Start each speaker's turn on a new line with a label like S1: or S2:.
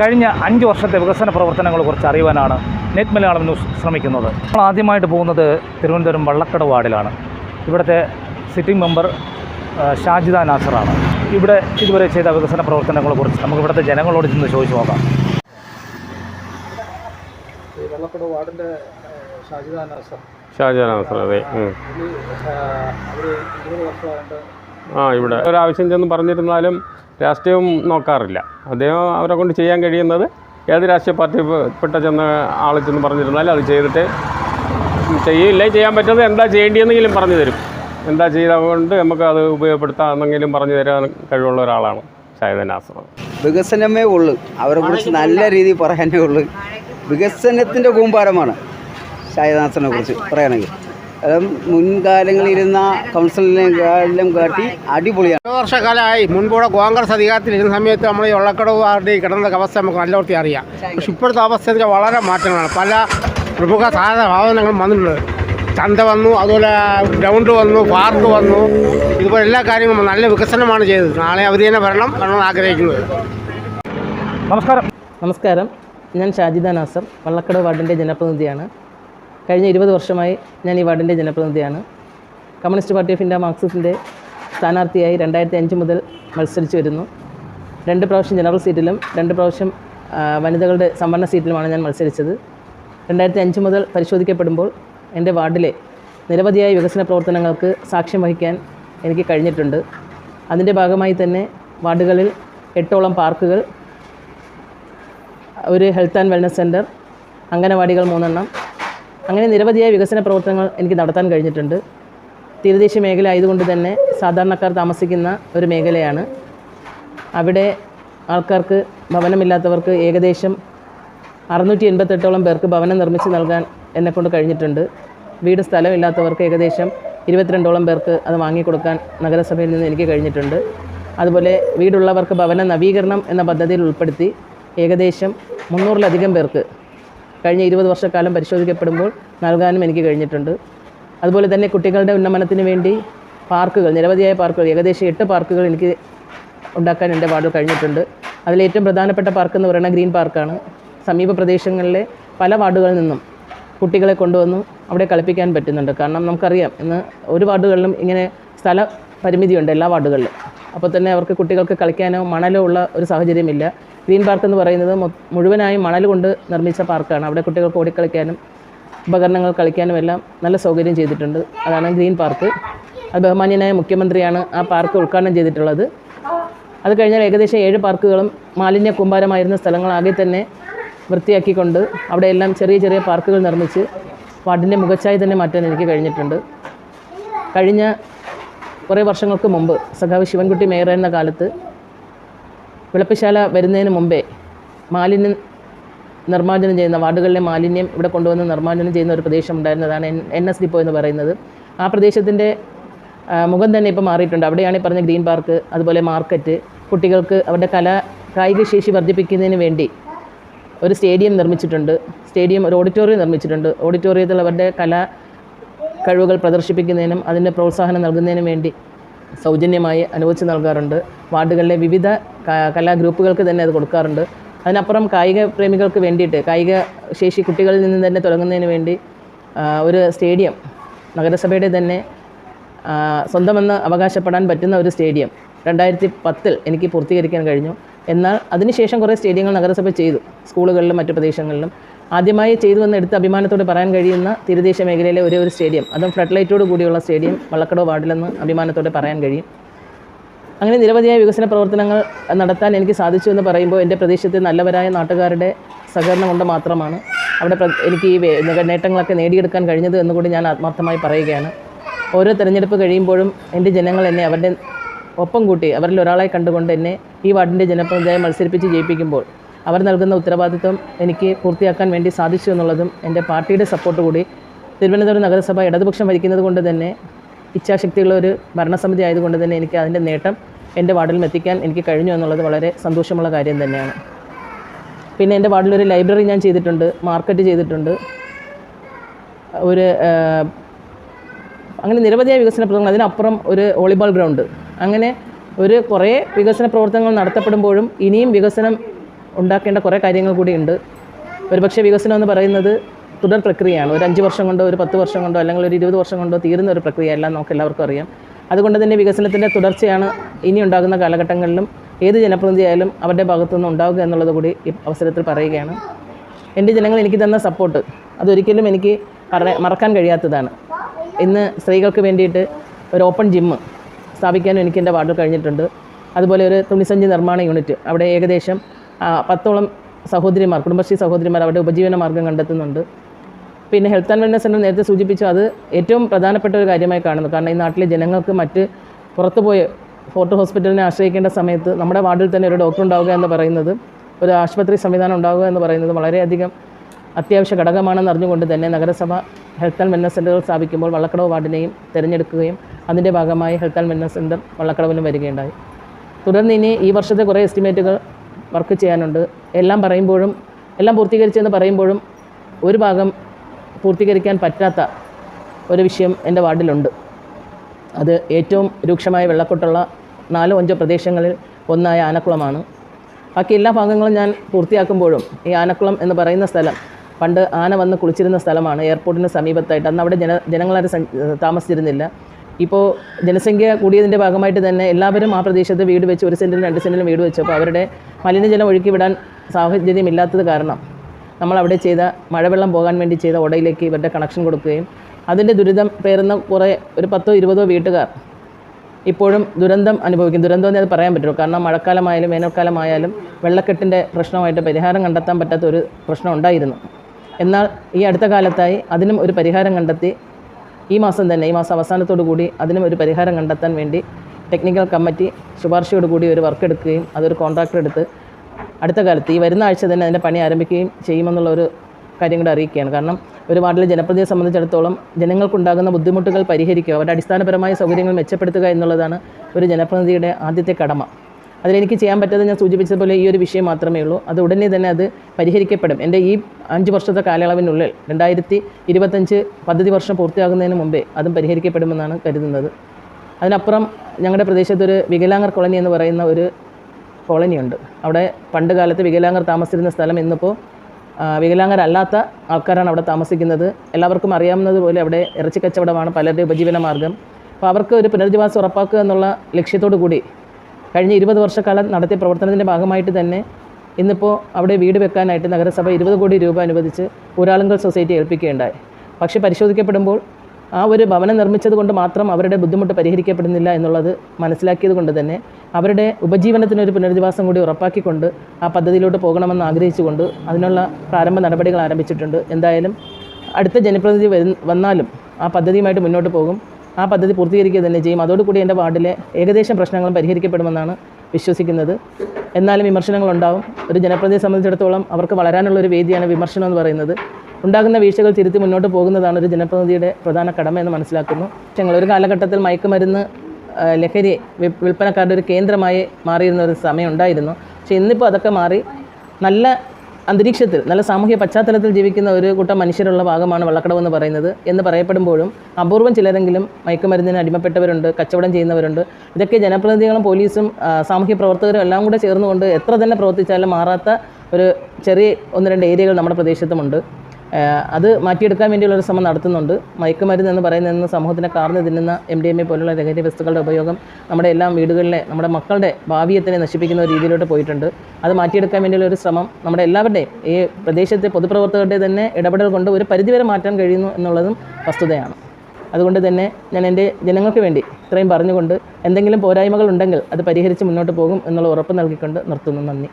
S1: കഴിഞ്ഞ അഞ്ച് വർഷത്തെ വികസന പ്രവർത്തനങ്ങളെ പ്രവർത്തനങ്ങളെക്കുറിച്ച് അറിയുവാനാണ് നെറ്റ് മലയാളം ന്യൂസ് ശ്രമിക്കുന്നത്. നമ്മൾ ആദ്യമായിട്ട് പോകുന്നത് തിരുവനന്തപുരം വള്ളക്കട വാർഡിലാണ്. ഇവിടുത്തെ സിറ്റിംഗ് മെമ്പർ ഷാജിദ നാസറാണ്. ഇവിടെ ഇതുവരെ ചെയ്ത വികസന പ്രവർത്തനങ്ങളെ കുറിച്ച് നമുക്ക് ഇവിടുത്തെ ജനങ്ങളോട് ചെന്ന് ചോദിച്ചു നോക്കാം. വള്ളക്കട വാർഡിന്റെ ഷാജിദ നാസർ.
S2: ഷാജഹാൻ അവസരം അതെ. ഉം.
S1: അവർ ഇരുപത് വർഷമായിട്ട്
S2: ആ ഇവിടെ. ഒരാവശ്യം ചെന്ന് പറഞ്ഞിരുന്നാലും രാഷ്ട്രീയം നോക്കാറില്ല. അദ്ദേഹം അവരെ കൊണ്ട് ചെയ്യാൻ കഴിയുന്നത് ഏത് രാഷ്ട്രീയ പാർട്ടി പെട്ട ചെന്ന് ആൾ ചെന്ന് പറഞ്ഞിരുന്നാലും അത് ചെയ്തിട്ട് ചെയ്യില്ല ചെയ്യാൻ പറ്റുന്നത് എന്താ ചെയ്യേണ്ടിയെന്നെങ്കിലും പറഞ്ഞു തരും. എന്താ ചെയ്തുകൊണ്ട് നമുക്ക് അത് ഉപയോഗപ്പെടുത്താമെന്നെങ്കിലും പറഞ്ഞു തരാൻ കഴിവുള്ള ഒരാളാണ് ഷാഹിദ് നാസർ.
S3: വികസനമേ ഉള്ളൂ. അവരെ കുറിച്ച് നല്ല രീതിയിൽ പറയാനേ ഉള്ളൂ. വികസനത്തിന്റെ കൂമ്പാരമാണ് ഷാഹിദാസനെ കുറിച്ച് പറയുകയാണെങ്കിൽ. മുൻകാലങ്ങളിലിരുന്ന കൗൺസിലിനെല്ലാം കാട്ടി അടിപൊളിയാണ്.
S4: ഒരു വർഷക്കാലമായി മുൻപൂടെ കോൺഗ്രസ് അധികാരത്തിലിരുന്ന സമയത്ത് നമ്മൾ ഈ ഉള്ളക്കടവ് വാർഡിൽ കിടന്ന അവസ്ഥ നമുക്ക് നല്ല വൃത്തി അറിയാം. പക്ഷെ ഇപ്പോഴത്തെ അവസ്ഥയിൽ വളരെ മാറ്റങ്ങളാണ്. പല പ്രമുഖ സാധന ഭാവനങ്ങളും വന്നിട്ടുണ്ട്. ചന്ത വന്നു അതുപോലെ ഗ്രൗണ്ട് വന്നു പാർക്ക് വന്നു. ഇതുപോലെ എല്ലാ കാര്യങ്ങളും നല്ല വികസനമാണ് ചെയ്തത്. നാളെ അവർ തന്നെ വരണം എന്നാണ് ആഗ്രഹിക്കുന്നത്.
S1: നമസ്കാരം.
S5: നമസ്കാരം. ഞാൻ ഷാജിദ നാസർ വള്ളക്കട വാർഡിന്റെ ജനപ്രതിനിധിയാണ്. കഴിഞ്ഞ ഇരുപത് വർഷമായി ഞാൻ ഈ വാർഡിന്റെ ജനപ്രതിനിധിയാണ്. കമ്മ്യൂണിസ്റ്റ് പാർട്ടി ഓഫ് ഇന്ത്യ മാർക്സിസ്റ്റിന്റെ സ്ഥാനാർത്ഥിയായി രണ്ടായിരത്തി അഞ്ച് മുതൽ മത്സരിച്ചു വരുന്നു. രണ്ട് പ്രാവശ്യം ജനറൽ സീറ്റിലും രണ്ട് പ്രാവശ്യം വനിതകളുടെ സംവരണ സീറ്റിലുമാണ് ഞാൻ മത്സരിച്ചത്. രണ്ടായിരത്തി അഞ്ച് മുതൽ പരിശോധിക്കപ്പെടുമ്പോൾ എന്റെ വാർഡിലെ നിരവധിയായ വികസന പ്രവർത്തനങ്ങൾക്ക് സാക്ഷ്യം വഹിക്കാൻ എനിക്ക് കഴിഞ്ഞിട്ടുണ്ട്. അതിന്റെ ഭാഗമായി തന്നെ വാർഡുകളിൽ എട്ടോളം പാർക്കുകൾ ഒരു ഹെൽത്ത് ആൻഡ് വെൽനസ് സെന്റർ അംഗനവാടികൾ മൂന്നെണ്ണം അങ്ങനെ നിരവധിയായ വികസന പ്രവർത്തനങ്ങൾ എനിക്ക് നടത്താൻ കഴിഞ്ഞിട്ടുണ്ട്. തീരദേശ മേഖല ആയതുകൊണ്ട് തന്നെ സാധാരണക്കാർ താമസിക്കുന്ന ഒരു മേഖലയാണ്. അവിടെ ആൾക്കാർക്ക് ഭവനമില്ലാത്തവർക്ക് ഏകദേശം അറുന്നൂറ്റി എൺപത്തെട്ടോളം പേർക്ക് ഭവനം നിർമ്മിച്ച് നൽകാൻ എന്നെക്കൊണ്ട് കഴിഞ്ഞിട്ടുണ്ട്. വീട് സ്ഥലമില്ലാത്തവർക്ക് ഏകദേശം ഇരുപത്തിരണ്ടോളം പേർക്ക് അത് വാങ്ങിക്കൊടുക്കാൻ നഗരസഭയിൽ നിന്ന് എനിക്ക് കഴിഞ്ഞിട്ടുണ്ട്. അതുപോലെ വീടുള്ളവർക്ക് ഭവന നവീകരണം എന്ന പദ്ധതിയിൽ ഉൾപ്പെടുത്തി ഏകദേശം മുന്നൂറിലധികം പേർക്ക് കഴിഞ്ഞ ഇരുപത് വർഷക്കാലം പരിശോധിക്കപ്പെടുമ്പോൾ നൽകാനും എനിക്ക് കഴിഞ്ഞിട്ടുണ്ട്. അതുപോലെ തന്നെ കുട്ടികളുടെ ഉന്നമനത്തിന് വേണ്ടി പാർക്കുകൾ നിരവധിയായ പാർക്കുകൾ ഏകദേശം എട്ട് പാർക്കുകൾ എനിക്ക് ഉണ്ടാക്കാൻ എന്റെ വാർഡിൽ കഴിഞ്ഞിട്ടുണ്ട്. അതിലേറ്റവും പ്രധാനപ്പെട്ട പാർക്ക് എന്ന് പറയുന്നത് ഗ്രീൻ പാർക്കാണ്. സമീപ പ്രദേശങ്ങളിലെ പല വാർഡുകളിൽ നിന്നും കുട്ടികളെ കൊണ്ടുവന്നു അവിടെ കളിപ്പിക്കാൻ പറ്റുന്നുണ്ട്. കാരണം നമുക്കറിയാം ഇന്ന് ഒരു വാർഡുകളിലും ഇങ്ങനെ സ്ഥല പരിമിതിയുണ്ട് എല്ലാ വാർഡുകളിലും. അപ്പോൾ തന്നെ അവർക്ക് കുട്ടികൾക്ക് കളിക്കാനോ മണലോ ഉള്ള ഒരു സാഹചര്യമില്ല. ഗ്രീൻ പാർക്ക് എന്ന് പറയുന്നത് മുഴുവനായും മണൽ കൊണ്ട് നിർമ്മിച്ച പാർക്കാണ്. അവിടെ കുട്ടികൾക്ക് ഓടിക്കളിക്കാനും ഉപകരണങ്ങൾ കളിക്കാനും എല്ലാം നല്ല സൗകര്യം ചെയ്തിട്ടുണ്ട്. അതാണ് ഗ്രീൻ പാർക്ക്. അത് ബഹുമാന്യനായ മുഖ്യമന്ത്രിയാണ് ആ പാർക്ക് ഉദ്ഘാടനം ചെയ്തിട്ടുള്ളത്. അത് കഴിഞ്ഞാൽ ഏകദേശം ഏഴ് പാർക്കുകളും മാലിന്യ കൂമ്പാരമായിരുന്ന സ്ഥലങ്ങളാകെ തന്നെ വൃത്തിയാക്കിക്കൊണ്ട് അവിടെയെല്ലാം ചെറിയ ചെറിയ പാർക്കുകൾ നിർമ്മിച്ച് വാർഡിന്റെ മുഖച്ചായി തന്നെ മാറ്റാൻ എനിക്ക് കഴിഞ്ഞിട്ടുണ്ട്. കഴിഞ്ഞ കുറേ വർഷങ്ങൾക്ക് മുമ്പ് സഖാവ് ശിവൻകുട്ടി മേയറായിരുന്ന കാലത്ത് വിളപ്പശാല വരുന്നതിന് മുമ്പേ മാലിന്യം നിർമ്മാർജനം ചെയ്യുന്ന വാർഡുകളിലെ മാലിന്യം ഇവിടെ കൊണ്ടുവന്ന് നിർമ്മാർജനം ചെയ്യുന്ന ഒരു പ്രദേശം ഉണ്ടായിരുന്നതാണ് എൻ എസ് ഡിപ്പോ എന്ന് പറയുന്നത്. ആ പ്രദേശത്തിന്റെ മുഖം തന്നെ ഇപ്പോൾ മാറിയിട്ടുണ്ട്. അവിടെയാണ് പറഞ്ഞ ഗ്രീൻ പാർക്ക് അതുപോലെ മാർക്കറ്റ്. കുട്ടികൾക്ക് അവരുടെ കല കായിക ശേഷി വർദ്ധിപ്പിക്കുന്നതിന് വേണ്ടി ഒരു സ്റ്റേഡിയം നിർമ്മിച്ചിട്ടുണ്ട്. സ്റ്റേഡിയം ഒരു ഓഡിറ്റോറിയം നിർമ്മിച്ചിട്ടുണ്ട്. ഓഡിറ്റോറിയത്തിൽ അവരുടെ കല കഴിവുകൾ പ്രദർശിപ്പിക്കുന്നതിനും അതിന്റെ പ്രോത്സാഹനം നൽകുന്നതിനും വേണ്ടി സൗജന്യമായി അനുവദിച്ച് നൽകാറുണ്ട്. വാർഡുകളിലെ വിവിധ കലാഗ്രൂപ്പുകൾക്ക് കലാ ഗ്രൂപ്പുകൾക്ക് തന്നെ അത് കൊടുക്കാറുണ്ട്. അതിനപ്പുറം കായിക പ്രേമികൾക്ക് വേണ്ടിയിട്ട് കായിക ശേഷി കുട്ടികളിൽ നിന്ന് തന്നെ തുടങ്ങുന്നതിന് വേണ്ടി ഒരു സ്റ്റേഡിയം നഗരസഭയുടെ തന്നെ സ്വന്തമെന്ന് അവകാശപ്പെടാൻ പറ്റുന്ന ഒരു സ്റ്റേഡിയം രണ്ടായിരത്തി പത്തിൽ എനിക്ക് പൂർത്തീകരിക്കാൻ കഴിഞ്ഞു. എന്നാൽ അതിനുശേഷം കുറേ സ്റ്റേഡിയങ്ങൾ നഗരസഭ ചെയ്തു. സ്കൂളുകളിലും മറ്റു പ്രദേശങ്ങളിലും. ആദ്യമായി ചെയ്തു വന്ന് എടുത്ത് അഭിമാനത്തോടെ പറയാൻ കഴിയുന്ന തീരദേശ മേഖലയിലെ ഒരേ ഒരു സ്റ്റേഡിയം. അതും ഫ്ലഡ് ലൈറ്റോട് കൂടിയുള്ള സ്റ്റേഡിയം വള്ളക്കടവ് വാർഡിലെന്ന് അഭിമാനത്തോടെ പറയാൻ കഴിയും. അങ്ങനെ നിരവധിയായ വികസന പ്രവർത്തനങ്ങൾ നടത്താൻ എനിക്ക് സാധിച്ചു എന്ന് പറയുമ്പോൾ എന്റെ പ്രദേശത്തെ നല്ലവരായ നാട്ടുകാരുടെ സഹകരണം കൊണ്ട് മാത്രമാണ്. അവിടെ എനിക്ക് ഈ നേട്ടങ്ങളൊക്കെ നേടിയെടുക്കാൻ കഴിഞ്ഞത് എന്നുകൂടി ഞാൻ ആത്മാർത്ഥമായി പറയുകയാണ്. ഓരോ തെരഞ്ഞെടുപ്പ് കഴിയുമ്പോഴും എന്റെ ജനങ്ങൾ എന്നെ അവരുടെ ഒപ്പം കൂട്ടി അവരിൽ ഒരാളായി കണ്ടുകൊണ്ട് എന്നെ ഈ വാർഡിന്റെ ജനപ്രതിനിധിയായി മത്സരിപ്പിച്ച് ജയിപ്പിക്കുമ്പോൾ അവർ നൽകുന്ന ഉത്തരവാദിത്വം എനിക്ക് പൂർത്തിയാക്കാൻ വേണ്ടി സാധിച്ചു എന്നുള്ളതും എന്റെ പാർട്ടിയുടെ സപ്പോർട്ട് കൂടി. തിരുവനന്തപുരം നഗരസഭ ഇടതുപക്ഷം ഭരിക്കുന്നത് കൊണ്ട് തന്നെ ഇച്ഛാശക്തിയുള്ള ഒരു ഭരണസമിതി ആയതുകൊണ്ട് തന്നെ എനിക്ക് അതിന്റെ നേട്ടം എന്റെ വാർഡിലും എത്തിക്കാൻ എനിക്ക് കഴിഞ്ഞു എന്നുള്ളത് വളരെ സന്തോഷമുള്ള കാര്യം തന്നെയാണ്. പിന്നെ എന്റെ വാർഡിലൊരു ലൈബ്രറി ഞാൻ ചെയ്തിട്ടുണ്ട് മാർക്കറ്റ് ചെയ്തിട്ടുണ്ട്. ഒരു അങ്ങനെ നിരവധിയായ വികസന പ്രവർത്തനങ്ങൾ അതിനപ്പുറം ഒരു വോളിബോൾ ഗ്രൗണ്ട്. അങ്ങനെ ഒരു കുറേ വികസന പ്രവർത്തനങ്ങൾ നടത്തപ്പെടുമ്പോഴും ഇനിയും വികസനം ഉണ്ടാക്കേണ്ട കുറേ കാര്യങ്ങൾ കൂടിയുണ്ട്. ഒരുപക്ഷെ വികസനം എന്ന് പറയുന്നത് തുടർ പ്രക്രിയയാണ്. ഒരു അഞ്ച് വർഷം കൊണ്ടോ ഒരു പത്ത് വർഷം കൊണ്ടോ അല്ലെങ്കിൽ ഒരു ഇരുപത് വർഷം കൊണ്ടോ തീരുന്ന ഒരു പ്രക്രിയ അല്ല നമുക്ക് എല്ലാവർക്കും അറിയാം. അതുകൊണ്ട് തന്നെ വികസനത്തിന്റെ തുടർച്ചയാണ് ഇനി ഉണ്ടാകുന്ന കാലഘട്ടങ്ങളിലും ഏത് ജനപ്രതിനിധിയായാലും അവരുടെ ഭാഗത്തുനിന്ന് ഉണ്ടാവുക എന്നുള്ളത് കൂടി ഈ അവസരത്തിൽ പറയുകയാണ്. എന്റെ ജനങ്ങൾ എനിക്ക് തന്ന സപ്പോർട്ട് അതൊരിക്കലും എനിക്ക് മറക്കാൻ കഴിയാത്തതാണ്. ഇന്ന് സ്ത്രീകൾക്ക് വേണ്ടിയിട്ട് ഒരു ഓപ്പൺ ജിമ്മ് സ്ഥാപിക്കാനും എനിക്ക് എന്റെ വാർഡിൽ കഴിഞ്ഞിട്ടുണ്ട്. അതുപോലെ ഒരു തുണിസഞ്ചി നിർമ്മാണ യൂണിറ്റ്. അവിടെ ഏകദേശം പത്തോളം സഹോദരിമാർ കുടുംബശ്രീ സഹോദരിമാർ അവരുടെ ഉപജീവന മാർഗം കണ്ടെത്തുന്നുണ്ട്. പിന്നെ ഹെൽത്ത് ആൻഡ് വെൽനസ് സെന്റർ നേരത്തെ സൂചിപ്പിച്ചു അത് ഏറ്റവും പ്രധാനപ്പെട്ട ഒരു കാര്യമായി കാണുന്നു. കാരണം ഈ നാട്ടിലെ ജനങ്ങൾക്ക് മറ്റ് പുറത്തുപോയി ഫോർട്ട് ഹോസ്പിറ്റലിനെ ആശ്രയിക്കേണ്ട സമയത്ത് നമ്മുടെ വാർഡിൽ തന്നെ ഒരു ഡോക്ടർ ഉണ്ടാവുക എന്ന് പറയുന്നത് ഒരു ആശുപത്രി സംവിധാനം ഉണ്ടാവുക എന്ന് പറയുന്നത് വളരെയധികം അത്യാവശ്യ ഘടകമാണെന്ന് അറിഞ്ഞുകൊണ്ട് തന്നെ നഗരസഭ ഹെൽത്ത് ആൻഡ് വെൽനസ് സെന്ററുകൾ സ്ഥാപിക്കുമ്പോൾ വള്ളക്കടവ് വാർഡിനെയും തിരഞ്ഞെടുക്കുകയും അതിന്റെ ഭാഗമായി ഹെൽത്ത് ആൻഡ് വെൽനസ് സെന്റർ വള്ളക്കടവിലും വരികയുണ്ടായി. തുടർന്ന് ഇനി ഈ വർഷത്തെ കുറേ എസ്റ്റിമേറ്റുകൾ വർക്ക് ചെയ്യാനുണ്ട്. എല്ലാം പറയുമ്പോഴും എല്ലാം പൂർത്തീകരിച്ചെന്ന് പറയുമ്പോഴും ഒരു ഭാഗം പൂർത്തീകരിക്കാൻ പറ്റാത്ത ഒരു വിഷയം എന്റെ വാർഡിലുണ്ട്. അത് ഏറ്റവും രൂക്ഷമായ വെള്ളക്കൊട്ടുള്ള നാലോ അഞ്ചോ പ്രദേശങ്ങളിൽ ഒന്നായ ആനക്കുളമാണ്. ബാക്കി എല്ലാ ഭാഗങ്ങളും ഞാൻ പൂർത്തിയാക്കുമ്പോഴും ഈ ആനക്കുളം എന്ന് പറയുന്ന സ്ഥലം പണ്ട് ആന വന്ന് കുളിച്ചിരുന്ന സ്ഥലമാണ്. എയർപോർട്ടിന് സമീപത്തായിട്ട്. അന്ന് അവിടെ ജന ജനങ്ങളാരും താമസിച്ചിരുന്നില്ല. ഇപ്പോൾ ജനസംഖ്യ കൂടിയതിന്റെ ഭാഗമായിട്ട് തന്നെ എല്ലാവരും ആ പ്രദേശത്ത് വീട് വെച്ച് ഒരു സെന്റിലും രണ്ട് സെന്റിലും വീട് വെച്ചു. അപ്പോൾ അവരുടെ മലിനജലം ഒഴുക്കി വിടാൻ സാഹചര്യമില്ലാത്തത് കാരണം നമ്മൾ അവിടെ ചെയ്ത മഴവെള്ളം പോകാൻ വേണ്ടി ചെയ്ത ഉടയിലേക്ക് ഇവരുടെ കണക്ഷൻ കൊടുക്കുകയും അതിന്റെ ദുരിതം പേരുന്ന കുറേ ഒരു പത്തോ ഇരുപതോ വീട്ടുകാർ ഇപ്പോഴും ദുരന്തം അനുഭവിക്കും. ദുരന്തം എന്ന് അത് പറയാൻ പറ്റുള്ളൂ. കാരണം മഴക്കാലമായാലും വേനൽക്കാലമായാലും വെള്ളക്കെട്ടിന്റെ പ്രശ്നമായിട്ട് പരിഹാരം കണ്ടെത്താൻ പറ്റാത്ത ഒരു പ്രശ്നം ഉണ്ടായിരുന്നു. എന്നാൽ ഈ അടുത്ത കാലത്തായി അതിനും ഒരു പരിഹാരം കണ്ടെത്തി ഈ മാസം തന്നെ ഈ മാസം അവസാനത്തോടു കൂടി അതിനും ഒരു പരിഹാരം കണ്ടെത്താൻ വേണ്ടി ടെക്നിക്കൽ കമ്മിറ്റി ശുപാർശയോട് കൂടി ഒരു വർക്ക് എടുക്കുകയും അതൊരു കോൺട്രാക്ടർ എടുത്ത് അടുത്ത കാലത്ത് ഈ വരുന്ന ആഴ്ച തന്നെ അതിന്റെ പണി ആരംഭിക്കുകയും ചെയ്യുമെന്നുള്ള ഒരു കാര്യം കൂടെ അറിയിക്കുകയാണ്. കാരണം ഒരു വാർഡിലെ ജനപ്രതിയെ സംബന്ധിച്ചിടത്തോളം ജനങ്ങൾക്കുണ്ടാകുന്ന ബുദ്ധിമുട്ടുകൾ പരിഹരിക്കുക അവരുടെ അടിസ്ഥാനപരമായ സൗകര്യങ്ങൾ മെച്ചപ്പെടുത്തുക എന്നുള്ളതാണ് ഒരു ജനപ്രതിനിധിയുടെ ആദ്യത്തെ കടമ. അതിലെനിക്ക് ചെയ്യാൻ പറ്റാതെ ഞാൻ സൂചിപ്പിച്ചതുപോലെ ഈ ഒരു വിഷയം മാത്രമേ ഉള്ളൂ. അത് ഉടനെ തന്നെ അത് പരിഹരിക്കപ്പെടും. എന്റെ ഈ അഞ്ച് വർഷത്തെ കാലയളവിനുള്ളിൽ രണ്ടായിരത്തി ഇരുപത്തഞ്ച് പദ്ധതി വർഷം പൂർത്തിയാകുന്നതിന് മുമ്പേ അതും പരിഹരിക്കപ്പെടുമെന്നാണ് കരുതുന്നത്. അതിനപ്പുറം ഞങ്ങളുടെ പ്രദേശത്തൊരു വികലാംഗർ കോളനി എന്ന് പറയുന്ന ഒരു കോളനിയുണ്ട്. അവിടെ പണ്ട് കാലത്ത് വികലാംഗർ താമസിച്ചിരുന്ന സ്ഥലം ഇന്നിപ്പോൾ വികലാംഗരല്ലാത്ത ആൾക്കാരാണ് അവിടെ താമസിക്കുന്നത്. എല്ലാവർക്കും അറിയാവുന്നതുപോലെ അവിടെ ഇറച്ചി കച്ചവടമാണ് പലരുടെ ഉപജീവന മാർഗം. അപ്പോൾ അവർക്ക് ഒരു പുനരധിവാസം ഉറപ്പാക്കുക എന്നുള്ള ലക്ഷ്യത്തോടു കൂടി കഴിഞ്ഞ ഇരുപത് വർഷക്കാലം നടത്തിയ പ്രവർത്തനത്തിന്റെ ഭാഗമായിട്ട് തന്നെ ഇന്നിപ്പോൾ അവിടെ വീട് വെക്കാനായിട്ട് നഗരസഭ ഇരുപത് കോടി രൂപ അനുവദിച്ച് ഊരാളുങ്കൽ സൊസൈറ്റി ഏൽപ്പിക്കുകയുണ്ടായി. പക്ഷേ പരിശോധിക്കപ്പെടുമ്പോൾ ആ ഒരു ഭവനം നിർമ്മിച്ചത് കൊണ്ട് മാത്രം അവരുടെ ബുദ്ധിമുട്ട് പരിഹരിക്കപ്പെടുന്നില്ല എന്നുള്ളത് മനസ്സിലാക്കിയത് കൊണ്ട് തന്നെ അവരുടെ ഉപജീവനത്തിനൊരു പുനരധിവാസം കൂടി ഉറപ്പാക്കിക്കൊണ്ട് ആ പദ്ധതിയിലോട്ട് പോകണമെന്ന് ആഗ്രഹിച്ചുകൊണ്ട് അതിനുള്ള പ്രാരംഭ നടപടികൾ ആരംഭിച്ചിട്ടുണ്ട്. എന്തായാലും അടുത്ത ജനപ്രതിനിധി വന്നാലും ആ പദ്ധതിയുമായിട്ട് മുന്നോട്ട് പോകും. ആ പദ്ധതി പൂർത്തീകരിക്കുക തന്നെ ചെയ്യും. അതോടുകൂടി എന്റെ വാർഡിലെ ഏകദേശം പ്രശ്നങ്ങളും പരിഹരിക്കപ്പെടുമെന്നാണ് വിശ്വസിക്കുന്നത്. എന്നാലും വിമർശനങ്ങളുണ്ടാവും. ഒരു ജനപ്രതിനിധിയെ സംബന്ധിച്ചിടത്തോളം അവർക്ക് വളരാനുള്ള ഒരു വേദിയാണ് വിമർശനം എന്ന് പറയുന്നത്. ഉണ്ടാകുന്ന വീഴ്ചകൾ തിരുത്തി മുന്നോട്ട് പോകുന്നതാണ് ഒരു ജനപ്രതിനിധിയുടെ പ്രധാന കടമ എന്ന് മനസ്സിലാക്കുന്നു. ഞങ്ങൾ ഒരു കാലഘട്ടത്തിൽ മയക്കുമരുന്ന് ലഹരി വിൽപ്പനക്കാരുടെ ഒരു കേന്ദ്രമായി മാറിയിരുന്ന ഒരു സമയം ഉണ്ടായിരുന്നു. പക്ഷേ ഇന്നിപ്പോൾ അതൊക്കെ മാറി നല്ല അന്തരീക്ഷത്തിൽ നല്ല സാമൂഹ്യ പശ്ചാത്തലത്തിൽ ജീവിക്കുന്ന ഒരു കൂട്ടം മനുഷ്യരുള്ള ഭാഗമാണ് വള്ളക്കടവ് എന്ന് പറയുന്നത് എന്ന് പറയപ്പെടുമ്പോഴും അപൂർവം ചിലരെങ്കിലും മയക്കുമരുന്നിന് അടിമപ്പെട്ടവരുണ്ട് കച്ചവടം ചെയ്യുന്നവരുണ്ട്. ഇതൊക്കെ ജനപ്രതിനിധികളും പോലീസും സാമൂഹ്യ പ്രവർത്തകരും എല്ലാം കൂടെ ചേർന്നുകൊണ്ട് എത്ര തന്നെ പ്രവർത്തിച്ചാലും മാറാത്ത ഒരു ചെറിയ ഒന്ന് രണ്ട് ഏരിയകൾ നമ്മുടെ പ്രദേശത്തുമുണ്ട്. അത് മാറ്റിയെടുക്കാൻ വേണ്ടിയുള്ള ഒരു ശ്രമം നടത്തുന്നുണ്ട്. മയക്കുമരുന്ന് എന്ന് പറയുന്ന സമൂഹത്തിനെ കാർന്നു തിന്നുന്ന എം ഡി എം എ പോലുള്ള ലഹരി വസ്തുക്കളുടെ ഉപയോഗം നമ്മുടെ എല്ലാ വീടുകളിലെ നമ്മുടെ മക്കളുടെ ഭാവിയെ തന്നെ നശിപ്പിക്കുന്ന രീതിയിലോട്ട് പോയിട്ടുണ്ട്. അത് മാറ്റിയെടുക്കാൻ വേണ്ടിയുള്ള ഒരു ശ്രമം നമ്മുടെ എല്ലാവരുടെയും ഈ പ്രദേശത്തെ പൊതുപ്രവർത്തകരുടെ തന്നെ ഇടപെടൽ കൊണ്ട് ഒരു പരിധിവരെ മാറ്റാൻ കഴിയുന്നു എന്നുള്ളതും വസ്തുതയാണ്. അതുകൊണ്ട് തന്നെ ഞാൻ എന്റെ ജനങ്ങൾക്ക് വേണ്ടി ഇത്രയും പറഞ്ഞുകൊണ്ട് എന്തെങ്കിലും പോരായ്മകൾ ഉണ്ടെങ്കിൽ അത് പരിഹരിച്ച് മുന്നോട്ട് പോകും എന്നുള്ള ഉറപ്പ് നൽകിക്കൊണ്ട് നിർത്തുന്നു. നന്ദി.